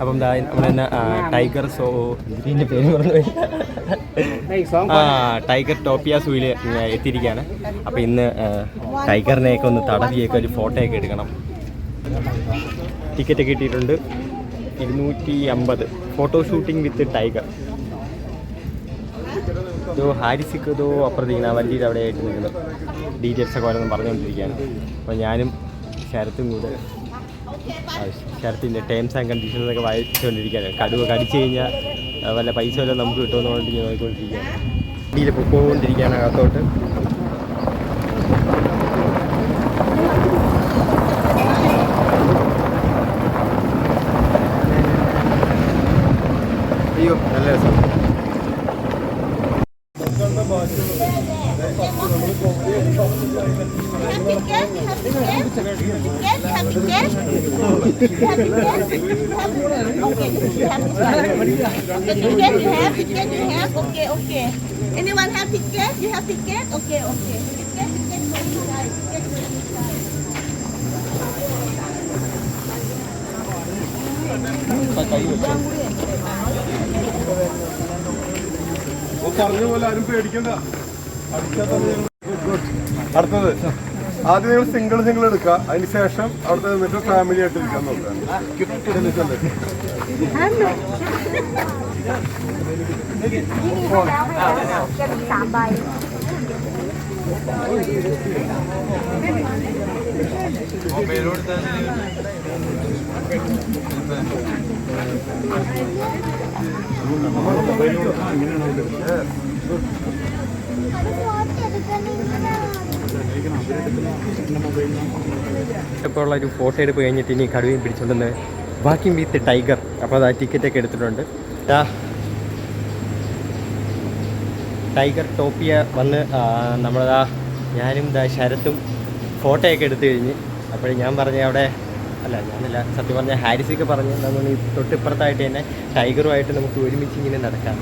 അപ്പം നമ്മുടെ tiger so ഇതിന്റെ പേര് പറഞ്ഞു ആ ടൈഗർ ടോപ്പിയ സൂയിൽ എത്തിയിരിക്കുകയാണ് അപ്പോൾ ഇന്ന് ടൈഗറിനെയൊക്കെ ഒന്ന് തടവിയൊക്കെ ഒരു ഫോട്ടോയൊക്കെ എടുക്കണം. ടിക്കറ്റ് കിട്ടിയിട്ടുണ്ട്. ഇരുന്നൂറ്റി അമ്പത്. Photo shooting with tiger. ഇതോ ഹാരിസിക്ക് ഇതോ ആ വണ്ടിയുടെ അവിടെ ആയിട്ട് നിൽക്കുന്നത് ഡീറ്റെയിൽസ് ഒക്കെ ഓരോന്നും പറഞ്ഞുകൊണ്ടിരിക്കുകയാണ്. അപ്പോൾ ഞാനും ശരത്തും കൂടെ ശരത്തിന്റെ ടേംസ് ആൻഡ് കണ്ടീഷൻസ് ഒക്കെ വായിച്ചുകൊണ്ടിരിക്കുകയാണ്. കടുവ കടിച്ചു കഴിഞ്ഞാൽ വല്ല പൈസ വല്ലതും നമുക്ക് കിട്ടുമെന്ന് പറഞ്ഞിട്ട് ഞാൻ നോക്കിക്കൊണ്ടിരിക്കുകയാണ്. വണ്ടിയിൽ പൊക്കോണ്ടിരിക്കുകയാണ് അകത്തോട്ട്. അയ്യോ നല്ല രസം. Anyone have ticket? You have ticket? Okay, okay. Ticket, ticket for you guys. Ticket for you guys. Hãy subscribe cho kênh ticket? Mì Gõ ticket? không bỏ lỡ những video hấp dẫn അടുത്തത് ആദ്യം നിങ്ങൾ single single എടുക്കുക. അതിന് ശേഷം അവിടുത്തെ നിന്നിട്ട് family ആയിട്ട് ഇരിക്കാൻ ചെല്ല്. ഇപ്പോൾ ഉള്ള ഒരു ഫോട്ടോ എടുപ്പ് കഴിഞ്ഞിട്ട് ഇനി കടുവയും പിടിച്ചുകൊണ്ടെന്ന് ബാക്കി വിത്ത് ടൈഗർ അപ്പോൾ ആ ടിക്കറ്റൊക്കെ എടുത്തിട്ടുണ്ട്. ടൈഗർ ടോപ്പിയ വന്ന് നമ്മളതാ ഞാനും ദാ ശരത്തും ഫോട്ടോയൊക്കെ എടുത്തു കഴിഞ്ഞ്. അപ്പോൾ ഞാൻ പറഞ്ഞ അവിടെ അല്ല ഞാനല്ല. സത്യം പറഞ്ഞാൽ ഹാരിസൊക്കെ പറഞ്ഞ് നമ്മൾ ഈ തൊട്ടിപ്പുറത്തായിട്ട് തന്നെ ടൈഗറുമായിട്ട് നമുക്ക് ഒരുമിച്ച് ഇങ്ങനെ നടക്കാം.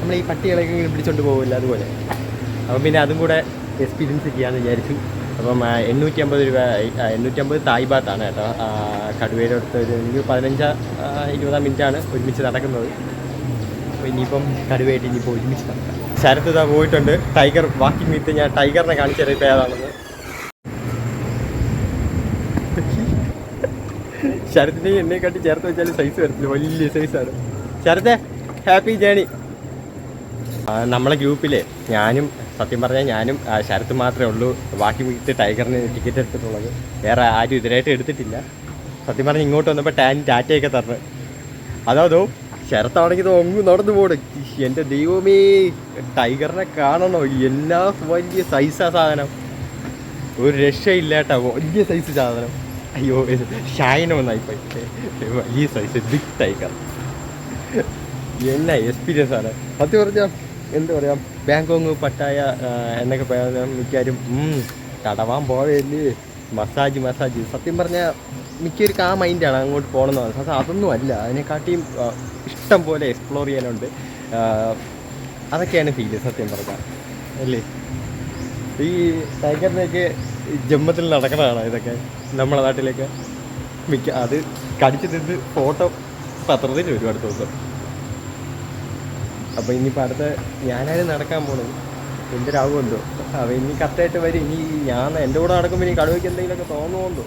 നമ്മൾ ഈ പട്ടികളൊക്കെ ഇങ്ങനെ പിടിച്ചോണ്ട് പോകില്ല അതുപോലെ. അപ്പം പിന്നെ അതും കൂടെ എക്സ്പീരിയൻസ് ചെയ്യാമെന്ന് വിചാരിച്ചു. അപ്പം എണ്ണൂറ്റി അമ്പത് രൂപ ആ, എണ്ണൂറ്റി അമ്പത് തായ്ബാത്താണ് കേട്ടോ. കടുവയുടെ അടുത്ത് ഒരു പതിനഞ്ച് ഇരുപതാം മിനിറ്റാണ് ഒരുമിച്ച് നടക്കുന്നത്. അപ്പോൾ ഇനിയിപ്പം കടുവയായിട്ട് ഇനിയിപ്പോൾ ഒരുമിച്ച് നടക്കാം. ശരത്ത് പോയിട്ടുണ്ട്. ടൈഗർ വാക്കിംഗ് വിത്ത് ഞാൻ ടൈഗറിനെ കാണിച്ചു ഇപ്പോൾ ഏതാണെന്ന്. ശരത്തിനെ എന്നെക്കാട്ടി ചേർത്ത് വെച്ചാൽ സൈസ് വരത്തില്ല. വലിയ സൈസാണ് ശരത്തെ ഹാപ്പി ജേണി നമ്മളെ ഗ്രൂപ്പിലെ ഞാനും സത്യം പറഞ്ഞാൽ ഞാനും ശരത്ത് മാത്രമേ ഉള്ളൂ. ബാക്കി വീട്ടിൽ ടൈഗറിന് ടിക്കറ്റ് എടുത്തിട്ടുള്ളത്. വേറെ ആരും ഇതിനായിട്ട് എടുത്തിട്ടില്ല. സത്യം പറഞ്ഞാൽ ഇങ്ങോട്ട് വന്നപ്പോൾ ടാൻ ടാറ്റയൊക്കെ തരണം അതോ ശരത്താണെങ്കിൽ ഒങ്ങ് നടന്നു പോട് എന്റെ ദൈവമേ ടൈഗറിനെ കാണണോ? എല്ലാ വലിയ സൈസാ സാധനം. ഒരു രക്ഷയില്ലാട്ടോ വലിയ സൈസ് സാധനം. അയ്യോ ഷായന ഒന്നായിപ്പോയി വലിയ സൈസ് ബിഗ് ടൈഗർ എന്നാ എക്സ്പീരിയൻസ് ആണ്. സത്യം പറഞ്ഞാൽ എന്താ പറയുക ബാങ്കോങ് പട്ടായ എന്നൊക്കെ പറയാൻ മിക്കാരും തടവാൻ പോയല്ലേ മസാജ് മസാജ്. സത്യം പറഞ്ഞാൽ മിക്കൊരു ആ മൈൻഡാണ് അങ്ങോട്ട് പോകണമെന്ന് പക്ഷേ അതൊന്നും അല്ല. അതിനെക്കാട്ടിയും ഇഷ്ടം പോലെ എക്സ്പ്ലോർ ചെയ്യാനുണ്ട്. അതൊക്കെയാണ് ഫീൽ സത്യം പറഞ്ഞാൽ അല്ലേ? ഈ ടൈഗറിനെയൊക്കെ ജമ്മത്തിൽ നടക്കണതാണ് ഇതൊക്കെ? നമ്മളെ നാട്ടിലൊക്കെ? മിക്ക അത് കടിച്ചു തിന്ന് ഫോട്ടോ പത്രത്തിൽ വരും അടുത്ത ദിവസം. അപ്പോൾ ഇനിയിപ്പോൾ അടുത്ത ഞാനാണ് നടക്കാൻ പോണത്. എന്തൊരാകുമെന്തോ അപ്പോൾ ഇനി കറക്റ്റായിട്ട് വരും ഇനി ഞാൻ എന്റെ കൂടെ നടക്കുമ്പോൾ ഇനി കടുവയ്ക്ക് എന്തെങ്കിലുമൊക്കെ തോന്നുമെന്തോ.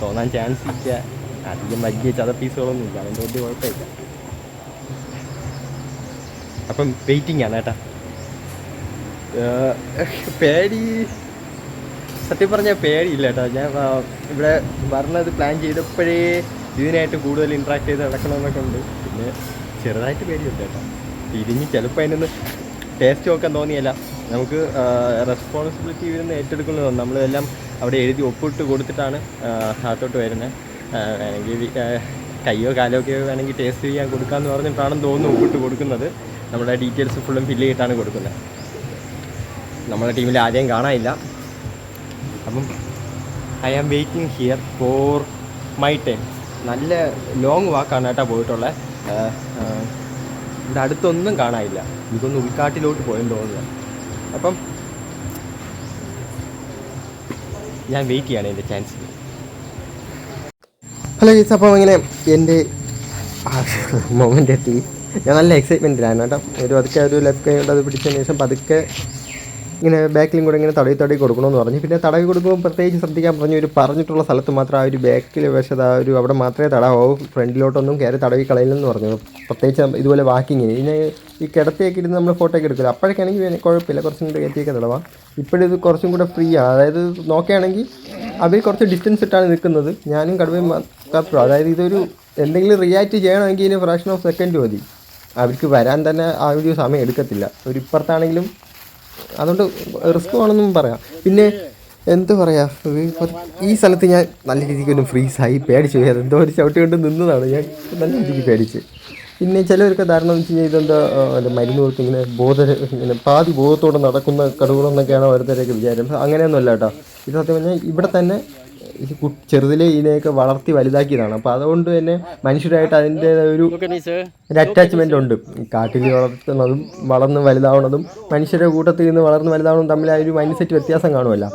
തോന്നാൻ ചാൻസ് ഇല്ല. അധികം വലിയ ചതപ്പീസുകളൊന്നും ഇല്ല. അതിന്റെ വലിയ കുഴപ്പമില്ല. അപ്പം വെയിറ്റിംഗ് ആണ് കേട്ടാ. പേടി സത്യം പറഞ്ഞാൽ പേടിയില്ല കേട്ടോ. ഞാൻ ഇവിടെ വരണത് പ്ലാൻ ചെയ്തപ്പോഴേ ഇതിനായിട്ട് കൂടുതൽ ഇൻട്രാക്ട് ചെയ്ത് നടക്കണമെന്നൊക്കെ ഉണ്ട്. പിന്നെ ചെറുതായിട്ട് പേടിയുണ്ട് കേട്ടോ. തിരിഞ്ഞ് ചിലപ്പോൾ അതിനൊന്ന് ടേസ്റ്റ് നോക്കാൻ തോന്നിയല്ല. നമുക്ക് റെസ്പോൺസിബിലിറ്റി ഇവരുന്ന് ഏറ്റെടുക്കുന്നത് നമ്മളെല്ലാം അവിടെ എഴുതി ഒപ്പിട്ട് കൊടുത്തിട്ടാണ് അകത്തോട്ട് വരുന്നത്. വേണമെങ്കിൽ കയ്യോ കാലോ ഒക്കെ വേണമെങ്കിൽ ടേസ്റ്റ് ചെയ്യാൻ കൊടുക്കാമെന്ന് പറഞ്ഞിട്ടാണെന്ന് തോന്നുന്നു ഒപ്പിട്ട് കൊടുക്കുന്നത്. നമ്മുടെ ഡീറ്റെയിൽസ് ഫുള്ളും ഫില്ല് ചെയ്തിട്ടാണ് കൊടുക്കുന്നത്. നമ്മുടെ ടീമിൽ ആരെയും കാണാനില്ല. അപ്പം I am waiting here for my time നല്ല ലോങ് വാക്കാണ് കേട്ടോ പോയിട്ടുള്ളത് ഇവിടെ അടുത്തൊന്നും കാണാനില്ല. ഇതൊന്ന് ഉൾക്കാട്ടിലോട്ട് പോയെന്ന് തോന്നുന്നു. അപ്പം ഞാൻ വെയിറ്റ് ചെയ്യാണ് എന്റെ ചാൻസ് ഹലോ ഗീസ് അപ്പം ഇങ്ങനെ എന്റെ മൊമെന്റ് എത്തി. ഞാൻ നല്ല എക്സൈറ്റ്മെന്റിലാണ് കേട്ടോ. ഒരു പതുക്കെ ഒരു ലെഫ്റ്റ് കൈ കൊണ്ട് അത് പിടിച്ചതിന് ശേഷം പതുക്കെ ഇങ്ങനെ ബാക്കിലും കൂടെ ഇങ്ങനെ തടവി തടവി കൊടുക്കണമെന്ന് പറഞ്ഞു. പിന്നെ തടവി കൊടുക്കുമ്പോൾ പ്രത്യേകിച്ച് ശ്രദ്ധിക്കാൻ പറഞ്ഞു ഒരു പറഞ്ഞിട്ടുള്ള സ്ഥലത്ത് മാത്രം ആ ഒരു ബാക്കിൽ വശത്ത് ആ ഒരു അവിടെ മാത്രമേ തടാവും ഫ്രണ്ടിലോട്ടൊന്നും കയറി തടവി കളയില്ലെന്ന് പറഞ്ഞു. പ്രത്യേകിച്ച് ഇതുപോലെ വാക്കിങ്ങിന് ഇതിനെ ഈ കിടത്തിയൊക്കെ ഇരുന്ന് നമ്മൾ ഫോട്ടോ എടുക്കില്ല. അപ്പോഴൊക്കെ ആണെങ്കിൽ കുഴപ്പമില്ല. കുറച്ചും കൂടെ കയറ്റിയൊക്കെ തടവാം. ഇപ്പോഴിത് കുറച്ചും കൂടെ ഫ്രീ ആണ് അതായത് നോക്കുകയാണെങ്കിൽ അവർ കുറച്ച് ഡിസ്റ്റൻസ് ഇട്ടാണ് നിൽക്കുന്നത്. ഞാനും കടുവയും മാത്രം അതായത് ഇതൊരു എന്തെങ്കിലും റിയാക്ട് ചെയ്യണമെങ്കിൽ ഇതിന് ഫ്രാക്ഷൻ ഓഫ് സെക്കൻഡ് മതി. അവർക്ക് വരാൻ തന്നെ ആ ഒരു സമയം എടുക്കത്തില്ല. ഒരു ഇപ്പുറത്താണെങ്കിലും അതുകൊണ്ട് റിസ്ക് ആണെന്നും പറയാം. പിന്നെ എന്ത് പറയാ? ഈ സ്ഥലത്ത് ഞാൻ നല്ല രീതിക്ക് ഒന്ന് ഫ്രീസായി പേടിച്ചു. പോയി അതെന്തോ ഒരു ചവിട്ടി കൊണ്ട് നിന്നതാണ്. ഞാൻ നല്ല രീതിക്ക് പേടിച്ച്. പിന്നെ ചിലവർക്ക് ധാരണ വെച്ച് കഴിഞ്ഞാൽ ഇതെന്താ മരുന്ന് കൊടുത്ത് ഇങ്ങനെ ബോധ ഇങ്ങനെ പാതി ബോധത്തോടെ നടക്കുന്ന കടുകളെന്നൊക്കെയാണ് ഓരോരുത്തരൊക്കെ വിചാരം അങ്ങനെയൊന്നുമല്ല കേട്ടോ. ഇത് സത്യം പറഞ്ഞാൽ ഇവിടെ തന്നെ ഈ ചെറുതിലെ ഇതിനെയൊക്കെ വളർത്തി വലുതാക്കിയതാണ്. അപ്പോൾ അതുകൊണ്ട് തന്നെ മനുഷ്യരായിട്ട് അതിന്റെ ഒരു ഒരു അറ്റാച്ച്മെന്റ് ഉണ്ട്. കാട്ടിൽ വളർത്തുന്നതും വളർന്ന് വലുതാവുന്നതും മനുഷ്യരുടെ കൂട്ടത്തിൽ നിന്ന് വളർന്ന് വലുതാവുന്നതും തമ്മിൽ ആ ഒരു മൈൻഡ് സെറ്റ് വ്യത്യാസം കാണുമല്ല.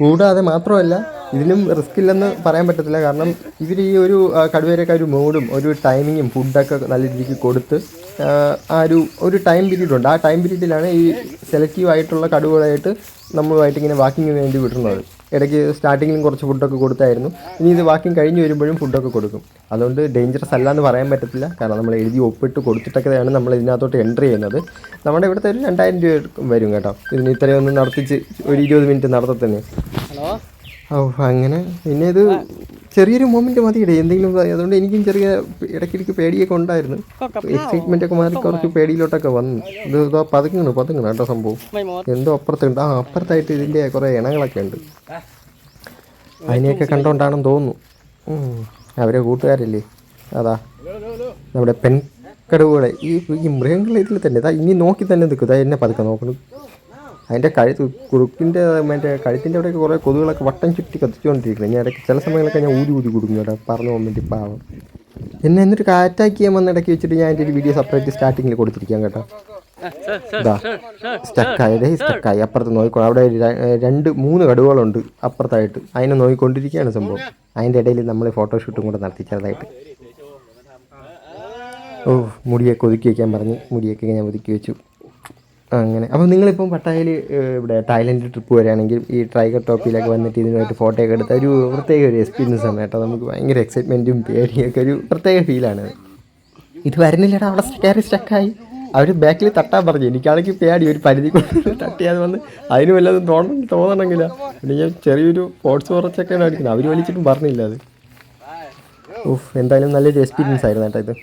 കൂടാതെ മാത്രമല്ല ഇതിനും റിസ്ക് ഇല്ലെന്ന് പറയാൻ പറ്റത്തില്ല. കാരണം ഇവർ ഈ ഒരു കടുവരൊക്കെ ഒരു മൂഡും ഒരു ടൈമിങ്ങും ഫുഡൊക്കെ നല്ല രീതിക്ക് കൊടുത്ത് ആ, ആ ഒരു ഒരു ടൈം പീരീഡ് ഉണ്ട്. ആ ടൈം പീരീഡിലാണ് ഈ സെലക്റ്റീവ് ആയിട്ടുള്ള കടുവകളായിട്ട് നമ്മളുമായിട്ട് ഇങ്ങനെ വാക്കിങ്ങിന് വേണ്ടി വിടുന്നത്. ഇടയ്ക്ക് സ്റ്റാർട്ടിങ്ങിലും കുറച്ച് ഫുഡൊക്കെ കൊടുത്തായിരുന്നു. ഇനി ഇത് വാക്കിംഗ് കഴിഞ്ഞ് വരുമ്പോഴും ഫുഡൊക്കെ കൊടുക്കും. അതുകൊണ്ട് ഡേഞ്ചറസ് അല്ല എന്ന് പറയാൻ പറ്റത്തില്ല. കാരണം നമ്മൾ എഴുതി ഒപ്പിട്ട് കൊടുത്തിട്ടൊക്കെയാണ് നമ്മൾ ഇതിനകത്തോട്ട് എൻട്രി ചെയ്യുന്നത്. നമ്മുടെ ഇവിടുത്തെ ഒരു രണ്ടായിരം രൂപ വരും കേട്ടോ. ഇതിന് ഇത്രയൊന്നും നടത്തിച്ച് ഒരു ഇരുപത് മിനിറ്റ് നടത്തത്തന്നെ ഓ അങ്ങനെ. പിന്നെ ഇത് ചെറിയൊരു മൊമെന്റ് മതിയിടെ എന്തെങ്കിലും. അതുകൊണ്ട് എനിക്കും ചെറിയ ഇടയ്ക്കിടയ്ക്ക് പേടിയൊക്കെ ഉണ്ടായിരുന്നു. എക്സൈറ്റ്മെന്റ് ഒക്കെ മാറി കുറച്ച് പേടിയിലോട്ടൊക്കെ വന്നു. ഇത് ഇതോ പതുങ്ങണു പതുങ്ങണു കേട്ടോ സംഭവം. എന്തോ അപ്പുറത്തുണ്ട്. ആ അപ്പുറത്തായിട്ട് ഇതിന്റെ കുറേ ഇണകളൊക്കെ ഉണ്ട്. അതിനെയൊക്കെ കണ്ടോണ്ടാണെന്ന് തോന്നുന്നു. അവരെ കൂട്ടുകാരല്ലേ? അതാ നമ്മുടെ പെൺകടുവകളെ. ഈ ഈ മൃഗങ്ങളെ ഇതിൽ തന്നെ. ഇതാ ഇനി നോക്കി തന്നെ നിൽക്കും. ഇതാ എന്നെ പതുക്കെ നോക്കണം. അതിന്റെ കഴുത്ത് കുറുക്കിന്റെ മറ്റേ കഴുത്തിന്റെ അവിടെയൊക്കെ കുറേ കൊതുകളൊക്കെ വട്ടം ചുറ്റി കത്തിച്ചുകൊണ്ടിരിക്കുന്നത് ഞാൻ ഇടയ്ക്ക് ചില സമയങ്ങളൊക്കെ ഞാൻ ഊരി ഊരി കൊടുക്കും കേട്ടോ പറഞ്ഞു പോകാൻ വേണ്ടി പാവം. എന്നെ എന്നിട്ട് അറ്റാക്ക് ചെയ്യാൻ വന്ന ഇടയ്ക്ക് വെച്ചിട്ട് ഞാൻ എന്റെ ഒരു വീഡിയോ സെപ്പറേറ്റ് സ്റ്റാർട്ടിങ്ങിൽ കൊടുത്തിരിക്കാം കേട്ടോ. ഇതാ സ്റ്റക്കായതേ സ്റ്റക്കായി അപ്പുറത്ത് നോക്കിക്കോ അവിടെ രണ്ട് മൂന്ന് കടുവകളുണ്ട് അപ്പുറത്തായിട്ട്. അതിനെ നോക്കിക്കൊണ്ടിരിക്കുകയാണ് സംഭവം. അതിന്റെ ഇടയിൽ നമ്മൾ ഫോട്ടോഷൂട്ടും കൂടെ നടത്തി ചെറുതായിട്ട്. ഓ മുടിയൊക്കെ ഒതുക്കി വയ്ക്കാൻ പറഞ്ഞ് മുടിയൊക്കെ ഞാൻ ഒതുക്കി വെച്ചു. അങ്ങനെ. അപ്പോൾ നിങ്ങളിപ്പം പട്ടായയിൽ ഇവിടെ തായ്ലൻഡ് ട്രിപ്പ് വരികയാണെങ്കിൽ ഈ ട്രൈഗർ ടോപ്പിലൊക്കെ വന്നിട്ട് ഇതിനായിട്ട് ഫോട്ടോ ഒക്കെ എടുത്ത ഒരു പ്രത്യേക ഒരു എക്സ്പീരിയൻസ് ആണ് കേട്ടോ. നമുക്ക് ഭയങ്കര എക്സൈറ്റ്മെന്റും പേടിയൊക്കെ ഒരു പ്രത്യേക ഫീലാണ് ഇത് വരുന്നില്ലടാ അവിടെ കയറി സ്റ്റക്കായി അവർ ബാക്കിൽ തട്ടാൻ പറഞ്ഞു. എനിക്കാണെങ്കിൽ പേടി ഒരു പരിധി കൊണ്ട് തട്ടിയാതെ വന്ന് അതിന് വല്ലതും തോന്നണം തോന്നണമെങ്കില. പിന്നെ ഞാൻ ചെറിയൊരു സ്പോർട്സ് കുറച്ചൊക്കെയാണ് അടിക്കുന്നത് അവർ വലിച്ചിട്ടും പറഞ്ഞില്ല അത്. ഓഫ് എന്തായാലും നല്ലൊരു എക്സ്പീരിയൻസ് ആയിരുന്നു കേട്ടോ ഇത്.